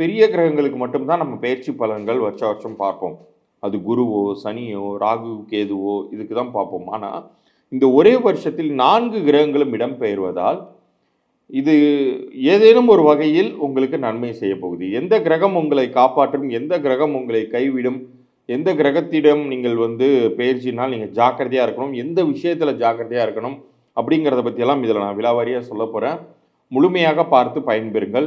பெரிய கிரகங்களுக்கு மட்டும்தான் நம்ம பெயர்ச்சி பலன்கள் வருஷ வருஷம் பார்ப்போம். அது குருவோ சனியோ ராகு கேதுவோ இதுக்கு தான் பார்ப்போம். ஆனால் இந்த ஒரே வருஷத்தில் நான்கு கிரகங்களும் இடம்பெயர்வதால் இது ஏதேனும் ஒரு வகையில் உங்களுக்கு நன்மை செய்ய போகுது. எந்த கிரகம் உங்களை காப்பாற்றும் எந்த கிரகம் உங்களை கைவிடும் எந்த கிரகத்திடம் நீங்கள் வந்து பயிற்சினால் நீங்கள் ஜாக்கிரதையாக இருக்கணும் எந்த விஷயத்தில் ஜாக்கிரதையாக இருக்கணும் அப்படிங்கிறத பற்றியெல்லாம் இதில் நான் விலாவாரியாக சொல்ல போகிறேன் முழுமையாக பார்த்து பயன்பெறுங்கள்.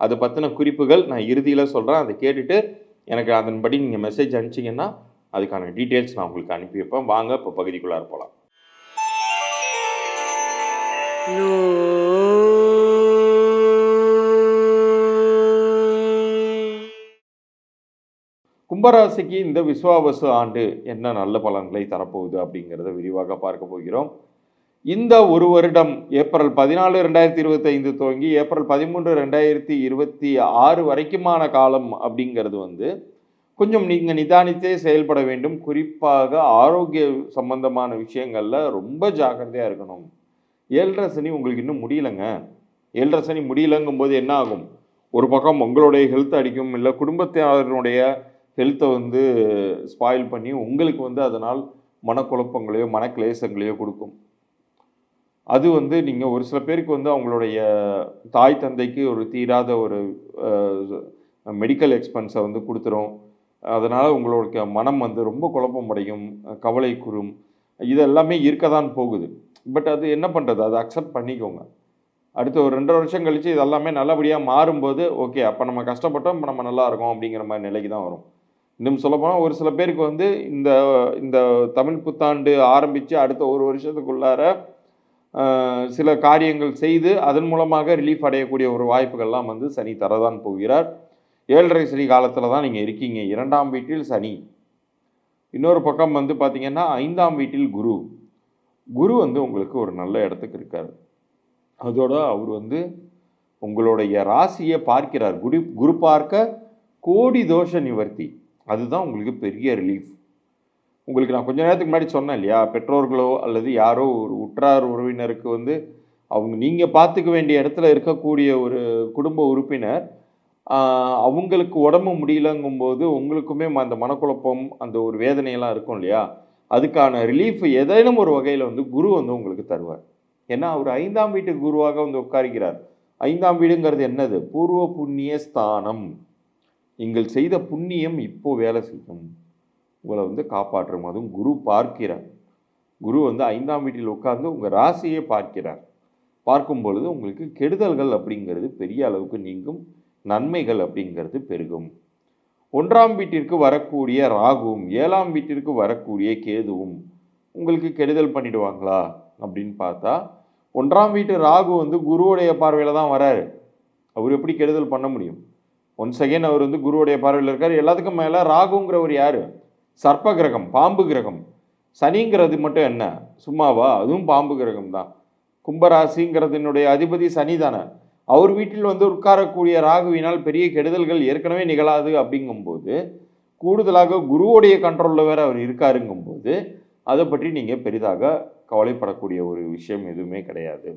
அதை பற்றின குறிப்புகள் நான் இறுதியில் சொல்கிறேன் அதை கேட்டுட்டு எனக்கு அதன்படி நீங்கள் மெசேஜ் அனுப்பிச்சிங்கன்னா அதுக்கான டீட்டெயில்ஸ் நான் உங்களுக்கு அனுப்பி வைப்பேன் வாங்க இப்போ பகுதிக்குள்ளார போகலாம் கும்பராசிக்கு இந்த விஸ்வாவசு ஆண்டு என்ன நல்ல பலன்களை தரப்போகுது அப்படிங்கிறத விரிவாக பார்க்க போகிறோம். இந்த ஒரு வருடம் ஏப்ரல் பதினாலு ரெண்டாயிரத்தி இருபத்தைந்து துவங்கி ஏப்ரல் பதிமூன்று ரெண்டாயிரத்தி இருபத்தி ஆறு வரைக்குமான காலம் அப்படிங்கிறது வந்து கொஞ்சம் நீங்கள் நிதானித்தே செயல்பட வேண்டும். குறிப்பாக ஆரோக்கிய சம்பந்தமான விஷயங்களில் ரொம்ப ஜாக்கிரதையாக இருக்கணும். ஏழரை சனி உங்களுக்கு இன்னும் முடியலைங்க. ஏழரை சனி முடியலங்கும் போது என்ன ஆகும்? ஒரு பக்கம் உங்களுடைய ஹெல்த் அடிக்கும் இல்லை குடும்பத்தினருடைய ஹெல்த்தை வந்து ஸ்பாயில் பண்ணி உங்களுக்கு வந்து அதனால் மனக்குழப்பங்களையோ மனக்லேசங்களையோ கொடுக்கும். அது வந்து நீங்கள் ஒரு சில பேருக்கு வந்து அவங்களுடைய தாய் தந்தைக்கு ஒரு தீராத ஒரு மெடிக்கல் எக்ஸ்பென்ஸை வந்து கொடுத்துரும். அதனால் உங்களுடைய மனம் வந்து ரொம்ப குழப்பம் அடையும் கவலை குறும். இது எல்லாமே இருக்க தான் போகுது. பட் அது என்ன பண்ணுறது அதை அக்செப்ட் பண்ணிக்கோங்க. அடுத்த ஒரு ரெண்டரை வருஷம் கழித்து இது எல்லாமே நல்லபடியாக மாறும்போது ஓகே அப்போ நம்ம கஷ்டப்பட்டோம் இப்போ நம்ம நல்லா இருக்கோம் அப்படிங்கிற மாதிரி நிலைக்கு தான் வரும். இன்னும் சொல்லப்போனால் ஒரு சில பேருக்கு வந்து இந்த இந்த தமிழ் புத்தாண்டு ஆரம்பித்து அடுத்த ஒரு வருஷத்துக்குள்ளார சில காரியங்கள் செய்து அதன் மூலமாக ரிலீஃப் அடையக்கூடிய ஒரு வாய்ப்புகள்லாம் வந்து சனி தரதான் போகிறார். ஏழரை சனி காலத்தில் தான் நீங்கள் இருக்கீங்க. இரண்டாம் வீட்டில் சனி. இன்னொரு பக்கம் வந்து பார்த்திங்கன்னா ஐந்தாம் வீட்டில் குரு. குரு வந்து உங்களுக்கு ஒரு நல்ல இடத்துக்கு இருக்கார். அதோட அவர் வந்து உங்களுடைய ராசியை பார்க்கிறார். குரு குரு பார்க்க கோடி தோஷ நிவர்த்தி. அதுதான் உங்களுக்கு பெரிய ரிலீஃப் உங்களுக்கு நான் கொஞ்ச நேரத்துக்கு முன்னாடி சொன்னேன் இல்லையா பெற்றோர்களோ அல்லது யாரோ ஒரு உற்றார் உறவினருக்கு வந்து அவங்க நீங்கள் பார்த்துக்க வேண்டிய இடத்துல இருக்கக்கூடிய ஒரு குடும்ப உறுப்பினர் அவங்களுக்கு உடம்பு முடியலங்கும்போது உங்களுக்குமே அந்த மனக்குழப்பம் அந்த ஒரு வேதனையெல்லாம் இருக்கும் இல்லையா? அதுக்கான ரிலீஃப் ஏதேனும் ஒரு வகையில் வந்து குரு வந்து உங்களுக்கு தருவார். ஏன்னா அவர் ஐந்தாம் வீட்டு குருவாக வந்து உட்காருகிறார். ஐந்தாம் வீடுங்கிறது என்னது? பூர்வ புண்ணிய ஸ்தானம். நீங்கள் செய்த புண்ணியம் இப்போ வேலை செய்யும். உங்களை வந்து காப்பாற்றும். அதுவும் குரு பார்க்கிறார். குரு வந்து ஐந்தாம் வீட்டில் உட்கார்ந்து உங்கள் ராசியை பார்க்கிறார். பார்க்கும் பொழுது உங்களுக்கு கெடுதல்கள் அப்படிங்கிறது பெரிய அளவுக்கு நீங்கும். நன்மைகள் அப்படிங்கிறது பெருகும். ஒன்றாம் வீட்டிற்கு வரக்கூடிய ராகுவும் ஏழாம் வீட்டிற்கு வரக்கூடிய கேதுவும் உங்களுக்கு கெடுதல் பண்ணிடுவாங்களா அப்படின்னு பார்த்தா ஒன்றாம் வீட்டு ராகு வந்து குருவுடைய பார்வையில் தான் வராரு. அவர் எப்படி கெடுதல் பண்ண முடியும்? ஒன்ஸ் அகேன் அவர் வந்து குருவுடைய பார்வையில் இருக்கார். எல்லாத்துக்கும் மேலே ராகுங்கிறவர் யார்? சர்ப்ப கிரகம் பாம்பு கிரகம். சனிங்கிறது மட்டும் என்ன? சும்மாவா? அதுவும் பாம்பு கிரகம் தான் கும்பராசிங்கிறதுனுடைய அதிபதி சனி தானே. அவர் வீட்டில் வந்து உட்காரக்கூடிய ராகுவினால் பெரிய கெடுதல்கள் ஏற்கனவே நிகழாது அப்படிங்கும்போது கூடுதலாக குருவோடைய கண்ட்ரோலில் வேறு அவர் இருக்காருங்கும்போது அதை பற்றி நீங்கள் பெரிதாக கவலைப்படக்கூடிய ஒரு விஷயம் எதுவுமே கிடையாது.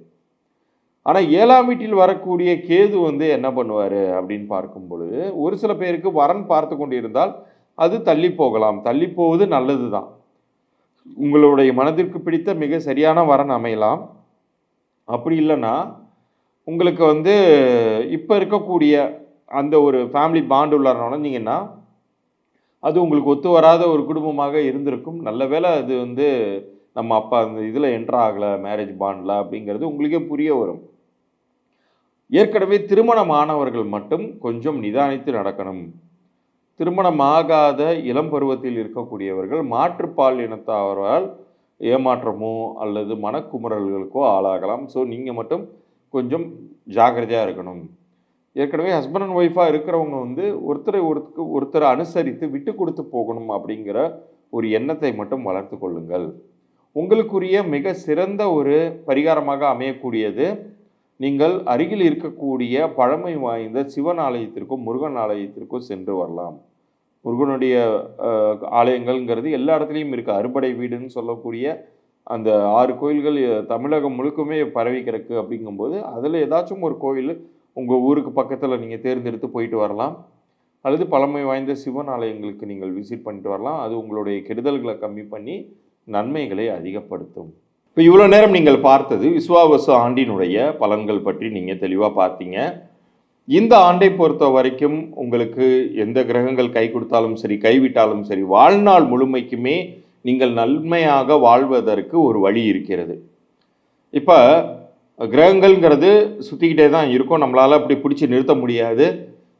ஆனால் ஏழாம் வீட்டில் வரக்கூடிய கேது வந்து என்ன பண்ணுவார் அப்படின்னு பார்க்கும் பொழுது ஒரு சில பேருக்கு வரன் பார்த்து கொண்டிருந்தால் அது தள்ளி போகலாம். தள்ளி போவது நல்லது தான் உங்களுடைய மனதிற்கு பிடித்த மிக சரியான வரன் அமையலாம். அப்படி இல்லைன்னா உங்களுக்கு வந்து இப்போ இருக்கக்கூடிய அந்த ஒரு ஃபேமிலி பாண்டு உள்ள நுழைஞ்சிங்கன்னா அது உங்களுக்கு ஒத்து வராத ஒரு குடும்பமாக இருந்திருக்கும். நல்ல வேளை அது வந்து நம்ம அப்பா அந்த இதில் என்ட்ரு ஆகலை மேரேஜ் பாண்டில் அப்படிங்கிறது உங்களுக்கே புரிய வரும். ஏற்கனவே திருமணமானவர்கள் மட்டும் கொஞ்சம் நிதானித்து நடக்கணும். திருமணமாகாத இளம் பருவத்தில் இருக்கக்கூடியவர்கள் மாற்றுப்பால் இனத்தவரால் ஏமாற்றமோ அல்லது மனக்குமுறல்களுக்கோ ஆளாகலாம். ஸோ நீங்கள் மட்டும் கொஞ்சம் ஜாக்கிரதையாக இருக்கணும். ஏற்கனவே ஹஸ்பண்ட் அண்ட் ஒய்ஃபாக இருக்கிறவங்க வந்து ஒருத்தரை ஒருத்தருக்கு ஒருத்தரை அனுசரித்து விட்டு கொடுத்து போகணும் அப்படிங்கிற ஒரு எண்ணத்தை மட்டும் வளர்த்து கொள்ளுங்கள். உங்களுக்குரிய மிக சிறந்த ஒரு பரிகாரமாக அமையக்கூடியது நீங்கள் அருகில் இருக்கக்கூடிய பழமை வாய்ந்த சிவன் ஆலயத்திற்கோ முருகன் ஆலயத்திற்கோ சென்று வரலாம். முருகனுடைய ஆலயங்கள்ங்கிறது எல்லா இடத்துலையும் இருக்குது அறுபடை வீடுன்னு சொல்லக்கூடிய அந்த ஆறு கோயில்கள் தமிழகம் முழுக்குமே பரவி கிடக்கு அப்படிங்கும்போது அதில் ஏதாச்சும் ஒரு கோயில் உங்கள் ஊருக்கு பக்கத்தில் நீங்கள் தேர்ந்தெடுத்து போயிட்டு வரலாம். அல்லது பழமை வாய்ந்த சிவன் ஆலயங்களுக்கு நீங்கள் விசிட் பண்ணிட்டு வரலாம். அது உங்களுடைய கெடுதல்களை கம்மி பண்ணி நன்மைகளை அதிகப்படுத்தும். இப்போ இவ்வளோ நேரம் நீங்கள் பார்த்தது விஸ்வாவசு ஆண்டினுடைய பலன்கள் பற்றி நீங்கள் தெளிவாக பார்த்தீங்க. இந்த ஆண்டை பொறுத்த வரைக்கும் உங்களுக்கு எந்த கிரகங்கள் கை கொடுத்தாலும் சரி கைவிட்டாலும் சரி வாழ்நாள் முழுமைக்குமே நீங்கள் நன்மையாக வாழ்வதற்கு ஒரு வழி இருக்கிறது. இப்போ கிரகங்கள்ங்கிறது சுற்றிக்கிட்டே தான் இருக்கும். நம்மளால் அப்படி பிடிச்சி நிறுத்த முடியாது.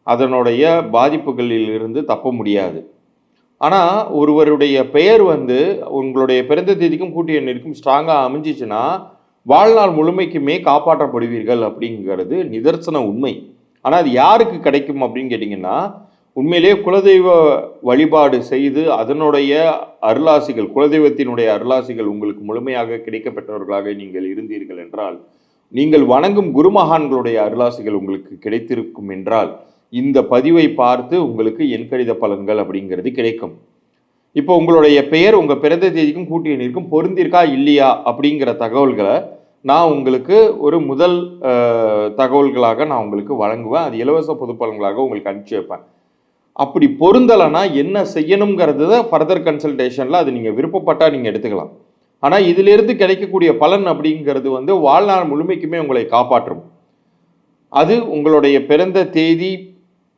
அதனுடைய பாதிப்புகளில் இருந்து தப்ப முடியாது. ஆனால் ஒருவருடைய பெயர் வந்து உங்களுடைய பிறந்த தேதிக்கும் கூட்டிய எண்ணிற்கும் ஸ்ட்ராங்காக அமைஞ்சிச்சுன்னா வாழ்நாள் முழுமைக்குமே காப்பாற்றப்படுவீர்கள் அப்படிங்கிறது நிதர்சன உண்மை. ஆனால் அது யாருக்கு கிடைக்கும் அப்படின்னு கேட்டிங்கன்னா உண்மையிலேயே குலதெய்வ வழிபாடு செய்து அதனுடைய அருளாசிகள் குலதெய்வத்தினுடைய அருளாசிகள் உங்களுக்கு முழுமையாக கிடைக்கப்பெற்றவர்களாக நீங்கள் இருந்தீர்கள் என்றால் நீங்கள் வணங்கும் குருமகான்களுடைய அருளாசிகள் உங்களுக்கு கிடைத்திருக்கும் என்றால் இந்த பதிவை பார்த்து உங்களுக்கு எண்கடித பலன்கள் அப்படிங்கிறது கிடைக்கும். இப்போ உங்களுடைய பெயர் உங்கள் பிறந்த தேதிக்கும் கூட்டிய எண்ணிற்கும் பொருந்திருக்கா இல்லையா அப்படிங்கிற தகவல்களை நான் உங்களுக்கு ஒரு முதல் தகவல்களாக நான் உங்களுக்கு வழங்குவேன். அது இலவச பொது பலன்களாக உங்களுக்கு அனுப்பிச்சி வைப்பேன். அப்படி பொருந்தலைன்னா என்ன செய்யணுங்கிறது தான் ஃபர்தர் கன்சல்டேஷனில் அது நீங்கள் விருப்பப்பட்டால் நீங்கள் எடுத்துக்கலாம். ஆனால் இதிலிருந்து கிடைக்கக்கூடிய பலன் அப்படிங்கிறது வந்து வாழ்நாள் முழுமைக்குமே உங்களை காப்பாற்றும். அது உங்களுடைய பிறந்த தேதி